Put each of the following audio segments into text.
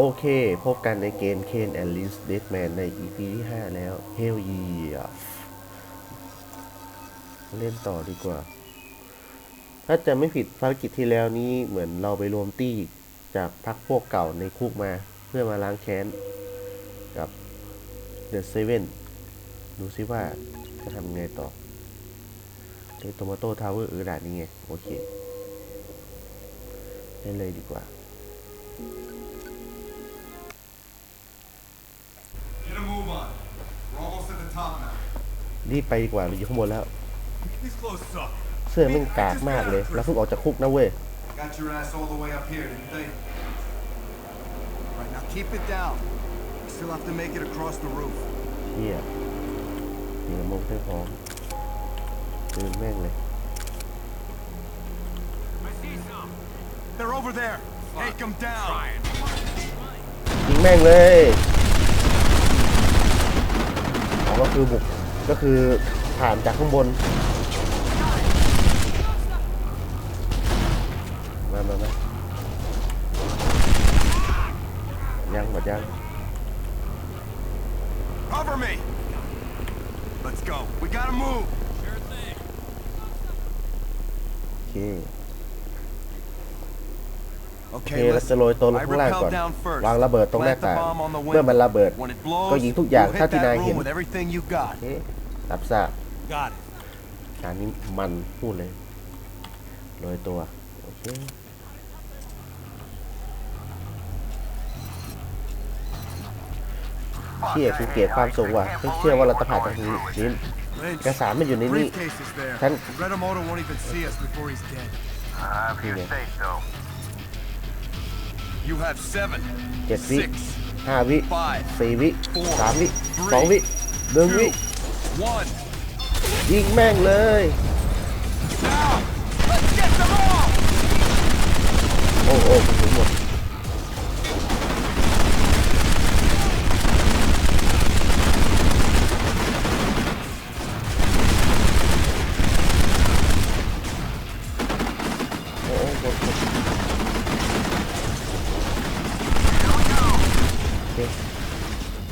โอเค พบกันในเกม Kane and Lynch Deadman ใน EP ที่ 5 แล้ว Hell yeah เล่นต่อดีกว่า ถ้าจะไม่ผิดภารกิจที่แล้วนี้เหมือนเราไปรวมตี้จากพักพวกเก่าในคุกมา เพื่อมาล้างแค้น กับ The Seven ดูซิว่าจะทำไงต่อเดโตมาโต้ทาวเวอร์เออด่านนี้ไง โอเคเล่นเลยดีกว่า รีบไปดีกว่าเราอยู่ข้างบนแล้ว These clothes suck. เสื้อแม่งกากมากเลยเราเพิ่งออกจากคุกนะเว้ย Got your ass all the way up here, didn't they? Right, now keep it down. We still have to make it across the roof. เฮียเดี๋ยวมงให้พร้อมปืนแม่งเลย They're over there. Take them down. ยิงแม่งเลยอ๋อก็คือบุก ก็คือผ่านจากข้างบน มามามายังหมดยัง Cover me. Let's go. We gotta move. โอเค โอ เค Okay, เราจะโรยตัวลง I ข้างล่างก่อน rappel down first. วางระเบิดตรงหน้า Plant the ต่าง bomb on the เมื่อมัน window. ระเบิด When it blows, ก็ยิงทุกอย่าง you เท่า hit ที่นาย that เห็น room with everything you got. โอเครับทราบ Got it. การนี้มันพูดเลยโรยตัวโอเคเชี่ยกูเกลียดความสูงว่ะไม่เชื่อว่าเราจะผ่านตรงนี้นี่ Lynch, เอกสารมันอยู่ในนี่ briefcase is there. Ten- Redomoto you Yeah. say so. You have seven, เจ็ดวิ six, ห้าวิ five, สี่วิสามวิสองวิหนึ่งวิ two, one. ยิงแม่งเลย Now, let's get them all. โอ้โอ้กระสุนห โอเค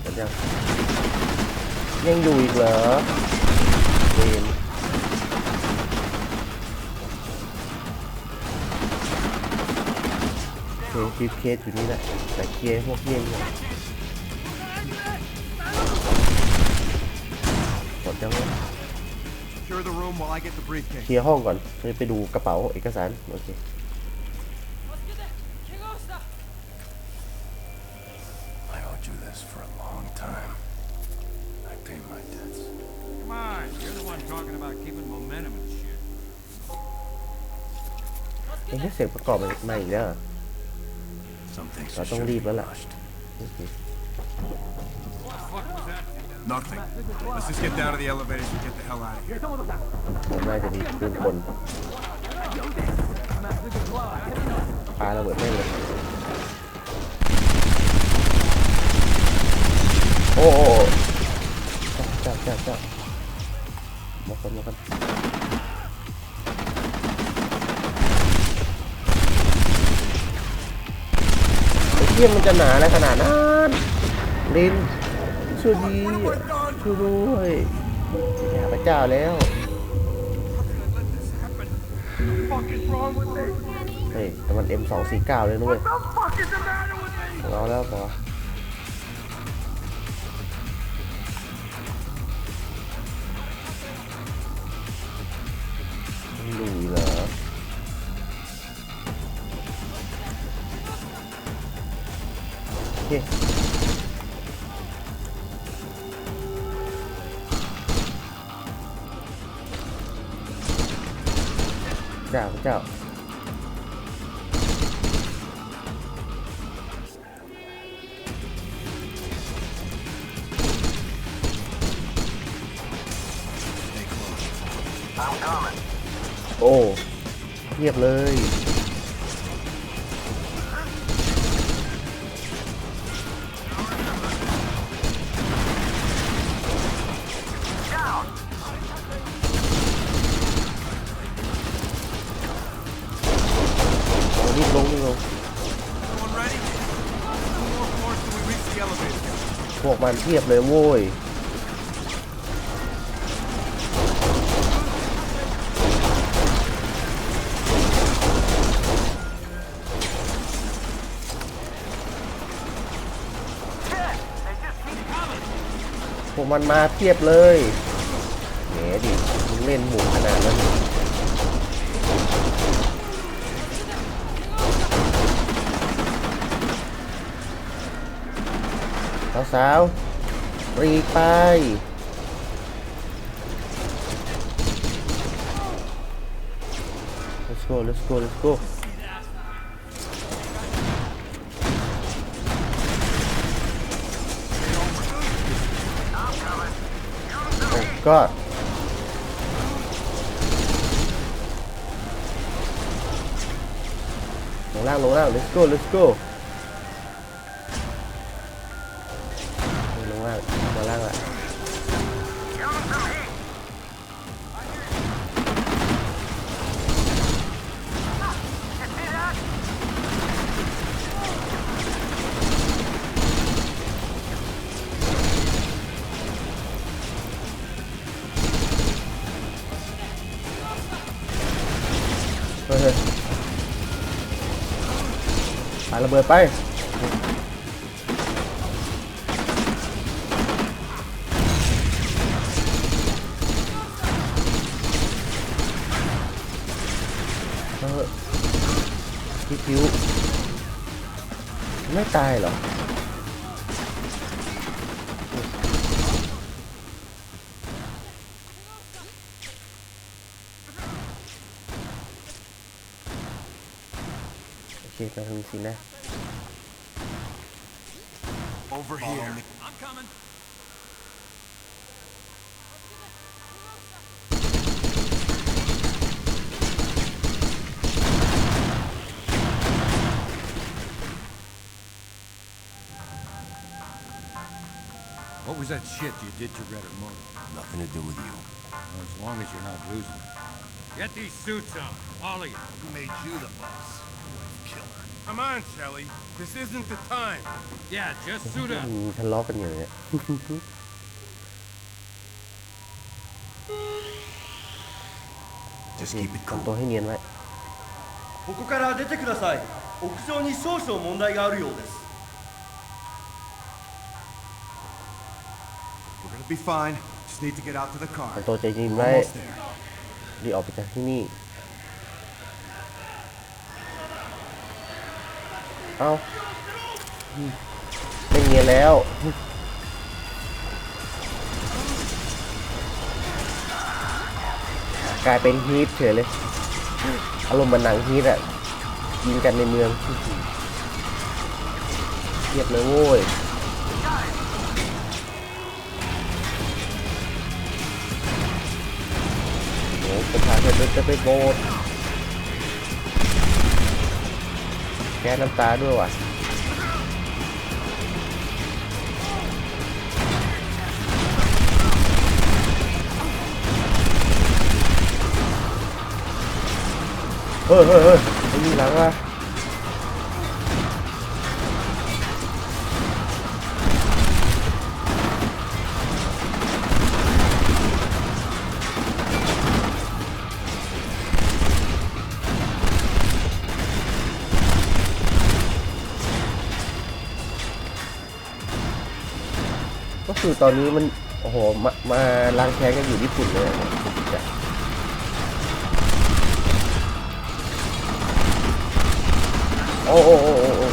หมดยังยังอยู่อีกเหรอเวนโอเคคลิปเคสอยู่นี่แหละแต่เคลียร์พวกเยี่ยนเนี่ยหมดยังวะ Secure the room while I get the เค briefcase. ลียร์ห้องก่อนจะไปดูกระเป๋าเอกสาร โอเค talking about keeping momentum and shit. เอ้ยเสียงประกอบมันมาอีกแล้วเหรอ Some things เรา just ต้อง shouldn't รีบ be แล้วล่ะ rushed. โอเค What was that? Nothing. Let's just get down to the elevators and get the hell out of here. มันน่าจะมีปืนคนปาระเบิดแม่งเลย โอ้โอ้เจ้าเจ้าเจ้ามา คนมาคนไอ้เทียมมันจะหนาอะไรขนาดนั้นลินช่วยดีช่วยด้วยอย่าพระเจ้าแล้วเฮ้ยแต่มัน M249 เลยนุ้ยเอาแล้วพอ เจ้าโอ้เทียบเลย พวกมันเทียบเลยโว้ยพวกมันมาเทียบเลยแหมดิมึงเล่นหมุกขนาดนั้น สาวๆรีบไป let's go let's go let's go oh god ลงล่างลงล่าง let's go let's go ลงล่างมาล่างละ Give them some heat! You see that? เฮ้ยเฮ้ยปาระเบิดไป ไม่ตายเหรอโอ that shit you did to Red Motor? Nothing to do with you. Well, as long as you're not losing. Get these suits on, all of you. Who made you the boss? Killer. Come on, Shelly. This isn't the time. Yeah, just suit up. อืมทะเลาะกันอยู่เนี่ย Just keep it ทำตัวให้เนียนไว้ ここから出てください屋上に少々問題があるようです be fine. Just need to get out to the car. ทำตัวใจเย็นไว้ Almost there. รีบออกไปจากที่นี่ เอาอืมไม่เนียนแล้ว กลายเป็นฮีทเฉยเลย อารมณ์เหมันหนังฮีทอะยิงกันในเมืองเรียบเลยโว้ย จะไปโบดแก้น้ำตาด้วยว่ะเฮ้ยเฮ้ยเฮ้ยไม่มีหลังว่ะ ตอนนี้มัน โอ้โห มามาล้างแค้นกันอยู่ญี่ปุ่นเลยโอ้โอ้โอ้โอ้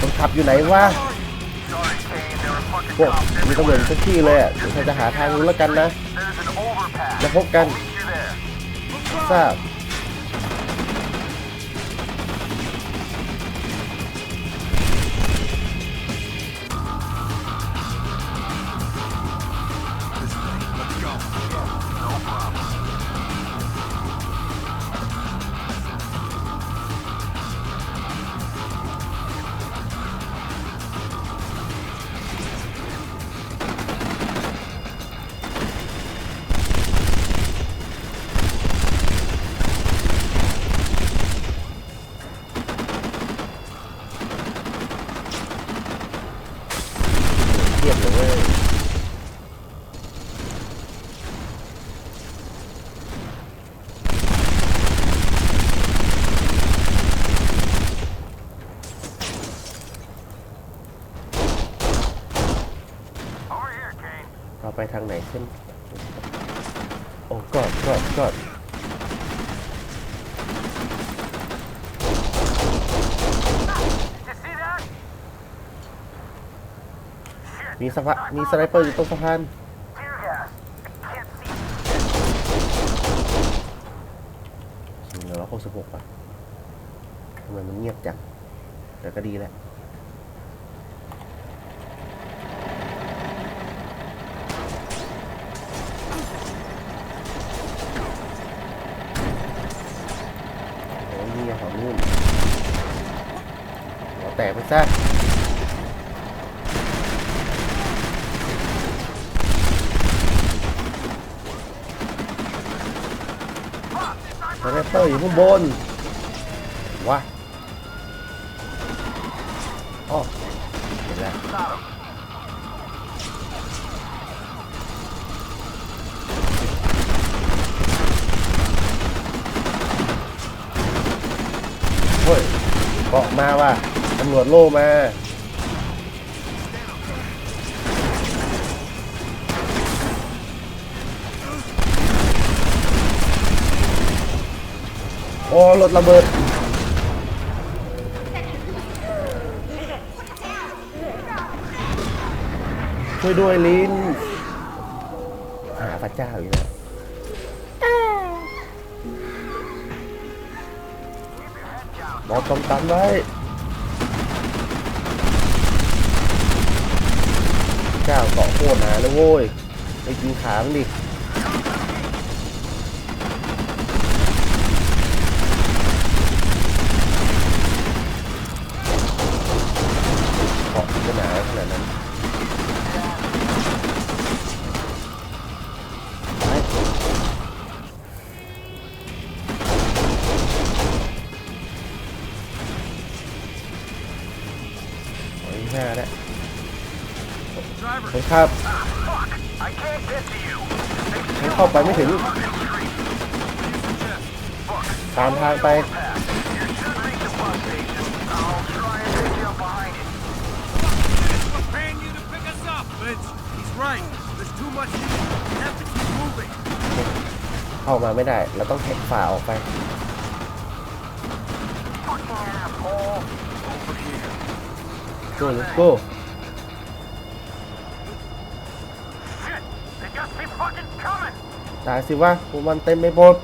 คนขับอยู่ไหนวะพวกมีตำรวจทุกที่เลยอะเดี๋ยวจะหาทางรู้แล้วกันนะ There's an overpass. แล้วพบกันทราบ เจ็บเลยเว้ย มีสะพานมีสไนเปอร์อยู่ตรงสะพาน Tear gas. I can't see. ศูนย์ร้อยหกสิบหกป่ะทำไมมันเงียบจัง แต่ก็ดีแหละโอ้ยนี่ของนู่นหัวแตกไปซะสไน เปอร์อยู่ข้างบนวะอ๋อเห็นแล้วเฮ้ยเกาะมาว่ะตำรวจโล่มา รถระเบิดช่วยด้วยลินหาพระเจ้าอยู่แล้วบอสต้องตันไว้เจ้าเกาะโคตรหนาเลยโว้ยไปกินขามันดิ Driver, คนครับ I can't get to you. ฉันเข้าไปไม่ถึง ตามทางไป You should reach the bus station. I'll try and take you up behind it. we're paying you to pick us up. Lynch, he's right. There's too much heat. We have to keep moving. เข้ามาไม่ได้ เราต้องแหกฝ่าออกไป Fucking asshole. go let's ตายสิวะพวกมันเต็มไปหมด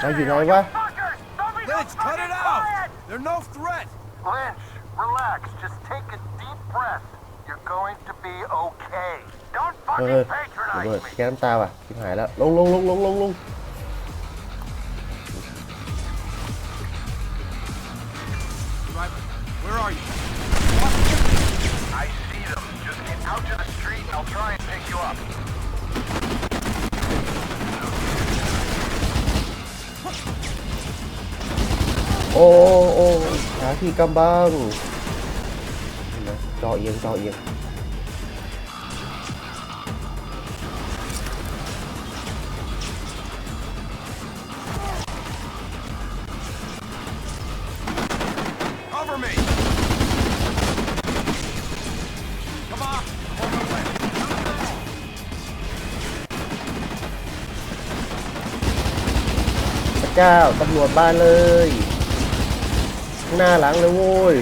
เราอยู่ไหนวะ Fuckers! Don't be so Lynch, cut fucking it out. quiet! They're no threat. Lynch, relax. Just take a deep breath. You're going to be okay. Don't เอ fucking อระ patronize เบิด me. แก้น้ำตาว่ะชิบหายแล้ว ลงลงลงลงลงลง I'll try and pick you up. โอ้โอ้หาที่กำบังนะจอเอียงจอเอียง เจ้าตำรวจบ้านเลย หน้าหลังเลยโว้ย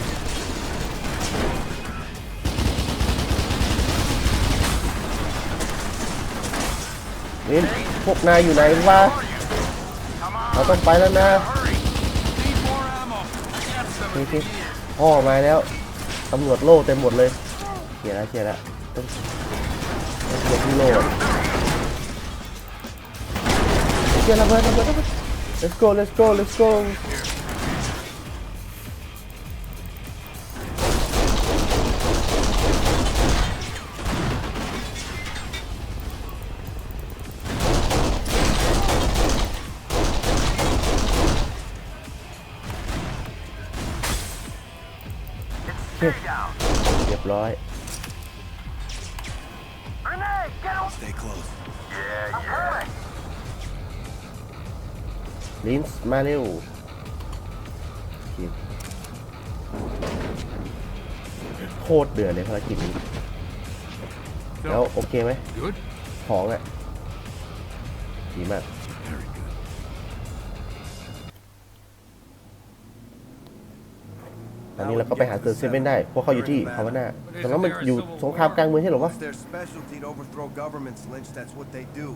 นี่พวกนายอยู่ไหนวะเราต้องไปแล้วนะนี่ sir. ที่พ่อมาแล้วตำรวจโล่เต็มหมดเลยเขียนแล้วเขียนแล้วต้องต้องเขียนที่โล่เขียนระเบิดระเบิดระเบิด let's go let's go let's go Stay down. เรียบร้อย Grenade, get him. Stay close. Yeah, yeah. ลินส์มาเร็วโอเคโคตรเดือดเลยภารกิจนี้ แล้ว So, โอเคไหม good? ของอะ ดีมาก Very good. ตอนนี้เราก็ไปหาเซอร์เซเว่นได้ เพราะเขาอยู่ที่ฮาวาน่าตอนนั้นมันอยู่สงครามกลางเมืองใช่เหรอวะ It's their specialty to overthrow governments, Lynch. That's what they do.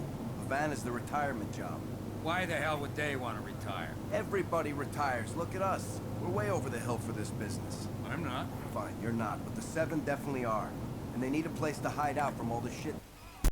Havana's the retirement job. Why the hell would they want to retire? Everybody retires. Look at us. We're way over the hill for this business. I'm not. Fine, you're not, but the seven definitely are. And they need a place to hide out from all the shit